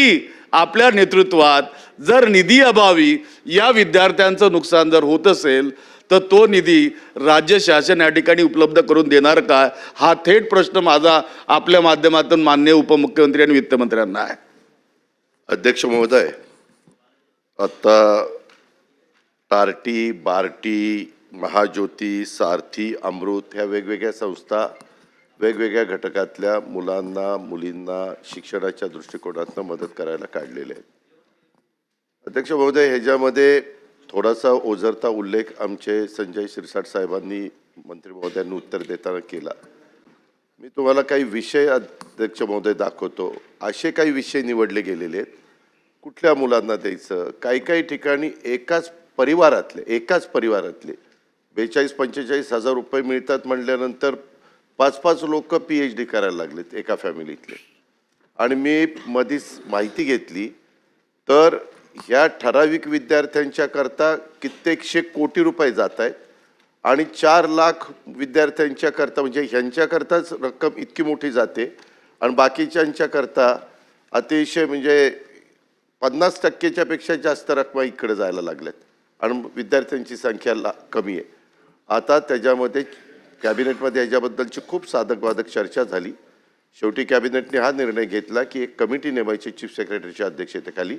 आपल्या नेतृत्वात जर निधी अभावी या विद्यार्थ्यांचं नुकसान जर होत असेल तर तो निधी राज्य शासन या ठिकाणी उपलब्ध करून देणार का? हा थेट प्रश्न माझा आपल्या माध्यमातून मान्य उपमुख्यमंत्री आणि वित्तमंत्र्यांना आहे. अध्यक्ष महोदय आता टार्टी बार्टी महाज्योती सारथी अमृत ह्या वेगवेगळ्या संस्था वेगवेगळ्या घटकातल्या मुलांना मुलींना शिक्षणाच्या दृष्टिकोनातनं मदत करायला काढलेले आहेत. अध्यक्ष महोदय ह्याच्यामध्ये थोडासा ओझरता उल्लेख आमचे संजय शिरसाट साहेबांनी मंत्री महोदयांनी उत्तर देताना केला. मी तुम्हाला काही विषय अध्यक्ष महोदय दाखवतो. असे काही विषय निवडले गेलेले आहेत. कुठल्या मुलांना द्यायचं? काही काही ठिकाणी एकाच परिवारातले एकाच परिवारातले बेचाळीस पंचेचाळीस हजार रुपये मिळतात म्हणल्यानंतर पाच पाच लोक पी एच डी करायला लागलेत एका फॅमिलीतले आणि मी मधीच माहिती घेतली तर ह्या ठराविक विद्यार्थ्यांच्या करता कित्येकशे कोटी रुपये जात आहेत आणि चार लाख विद्यार्थ्यांच्या करता म्हणजे ह्यांच्याकरताच रक्कम इतकी मोठी जाते आणि बाकीच्यांच्या करता अतिशय म्हणजे पन्नास टक्केच्यापेक्षा जास्त रकमा इकडे जायला लागल्यात. आणि विद्यार्थ्यांची संख्या ला कमी आहे. आता त्याच्यामध्ये कॅबिनेटमध्ये याच्याबद्दलची खूप साधकवादक चर्चा झाली. शेवटी कॅबिनेटने हा निर्णय घेतला की एक कमिटी नेमायची चीफ सेक्रेटरीच्या अध्यक्षतेखाली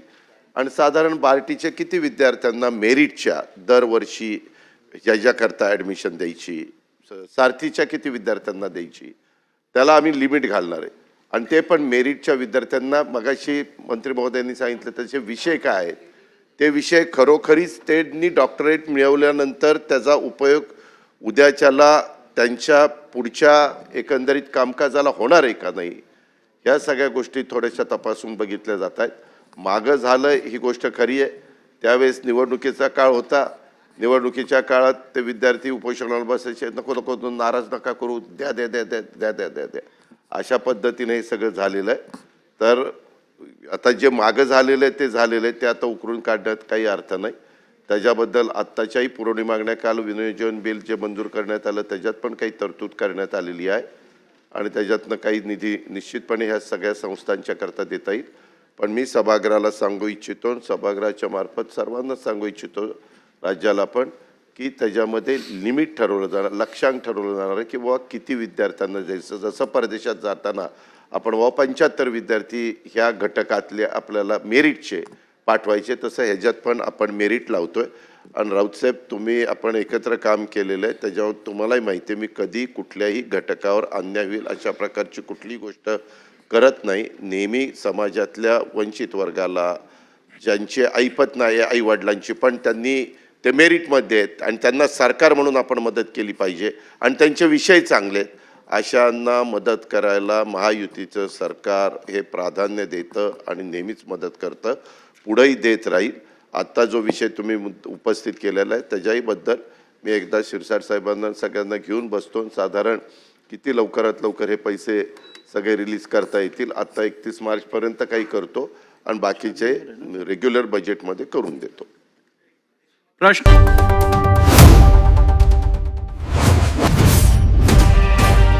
आणि साधारण बार्टीच्या किती विद्यार्थ्यांना मेरिटच्या दरवर्षी याच्याकरता ॲडमिशन द्यायची सारथीच्या किती विद्यार्थ्यांना द्यायची त्याला आम्ही लिमिट घालणार आहे. आणि ते पण मेरिटच्या विद्यार्थ्यांना मगाशी मंत्री महोदयांनी सांगितलं त्याचे विषय काय आहेत? ते विषय खरोखरीच त्यांनी डॉक्टरेट मिळवल्यानंतर त्याचा उपयोग उद्याच्याला त्यांच्या पुढच्या एकंदरीत कामकाजाला होणार आहे का नाही या सगळ्या गोष्टी थोड्याशा तपासून बघितल्या जात आहेत. मागं झालं ही गोष्ट खरी आहे. त्यावेळेस निवडणुकीचा काळ होता. निवडणुकीच्या काळात ते विद्यार्थी उपोषणाला बसायचे नको नको नाराज नका करू द्या द्या द्या द्या द्या द्या द्या द्या. अशा पद्धतीने हे सगळं झालेलं आहे. तर आता जे मागं झालेलं आहे ते झालेलं आहे. ते आता उकरून काढण्यात काही अर्थ नाही. त्याच्याबद्दल आत्ताच्याही पुरवणी मागण्या काल विनियोजन बिल जे मंजूर करण्यात आलं त्याच्यात पण काही तरतूद करण्यात आलेली आहे. आणि त्याच्यातनं काही निधी निश्चितपणे ह्या सगळ्या संस्थांच्याकरता देता येईल. पण मी सभागृहाला सांगू इच्छितो सभागृहाच्या मार्फत सर्वांना सांगू इच्छितो राज्याला पण की त्याच्यामध्ये लिमिट ठरवलं जाणार लक्षांक ठरवलं जाणार आहे की बाबा किती विद्यार्थ्यांना जायचं जसं परदेशात जाताना आपण व पंच्याहत्तर विद्यार्थी ह्या घटकातले आपल्याला मेरिटचे पाठवायचे तसं ह्याच्यात पण आपण मेरिट लावतोय. आणि राऊतसाहेब तुम्ही आपण एकत्र काम केलेलं आहे त्याच्यावर तुम्हालाही माहिती आहे मी कधी कुठल्याही घटकावर अन्याय होईल अशा प्रकारची कुठलीही गोष्ट करत नाही. नेहमी समाजातल्या वंचित वर्गाला ज्यांचे ऐपत नाही आई वडिलांची पण त्यांनी ते मेरिटमध्ये आहेत आणि त्यांना सरकार म्हणून आपण मदत केली पाहिजे आणि त्यांचे विषय चांगले आहेत. अशांना मदत करायला महायुतीचं सरकार हे प्राधान्य देतं आणि नेहमीच मदत करतं. पुढंही देत राहील. आत्ता जो विषय तुम्ही उपस्थित केलेला आहे त्याच्याहीबद्दल मी एकदा शिरसाट साहेबांना सगळ्यांना घेऊन बसतो. आणि साधारण किती लवकरात लवकर हे पैसे सगळे रिलीज करता येतील आत्ता एकतीस मार्चपर्यंत काही करतो आणि बाकीचे रेग्युलर बजेटमध्ये करून देतो. प्रश्न